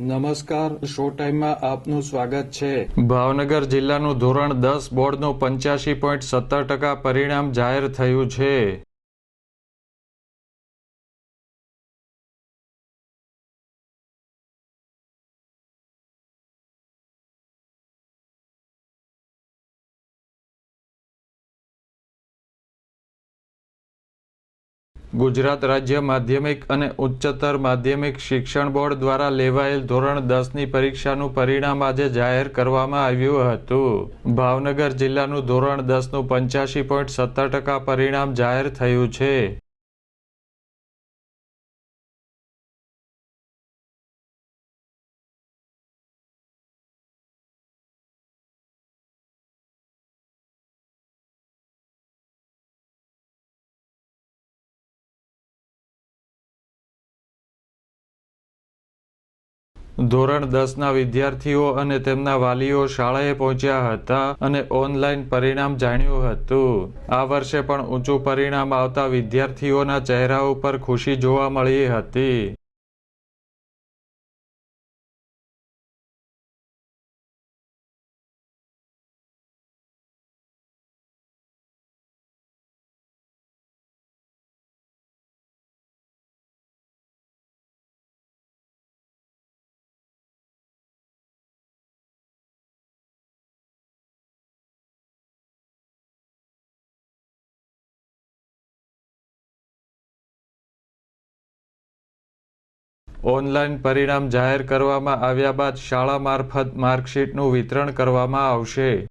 નમસ્કાર, શો ટાઈમમાં આપનું સ્વાગત છે. ભાવનગર જિલ્લાનું ધોરણ દસ બોર્ડનું પંચ્યાસી પોઈન્ટ સત્તર ટકા પરિણામ જાહેર થયું છે. ગુજરાત રાજ્ય માધ્યમિક અને ઉચ્ચતર માધ્યમિક શિક્ષણ બોર્ડ દ્વારા લેવાયેલ ધોરણ દસની પરીક્ષાનું પરિણામ આજે જાહેર કરવામાં આવ્યું હતું. ભાવનગર જિલ્લાનું ધોરણ દસનું પંચ્યાસી પોઈન્ટ સત્તર ટકા પરિણામ જાહેર થયું છે. ધોરણ દસના વિદ્યાર્થીઓ અને તેમના વાલીઓ શાળાએ પહોંચ્યા હતા અને ઓનલાઈન પરિણામ જાણ્યું હતું. આ વર્ષે પણ ઊંચું પરિણામ આવતા વિદ્યાર્થીઓના ચહેરા ઉપર ખુશી જોવા મળી હતી. ઓનલાઈન પરિણામ જાહેર કરવામાં આવ્યા બાદ શાળા મારફત માર્કશીટનું વિતરણ કરવામાં આવશે.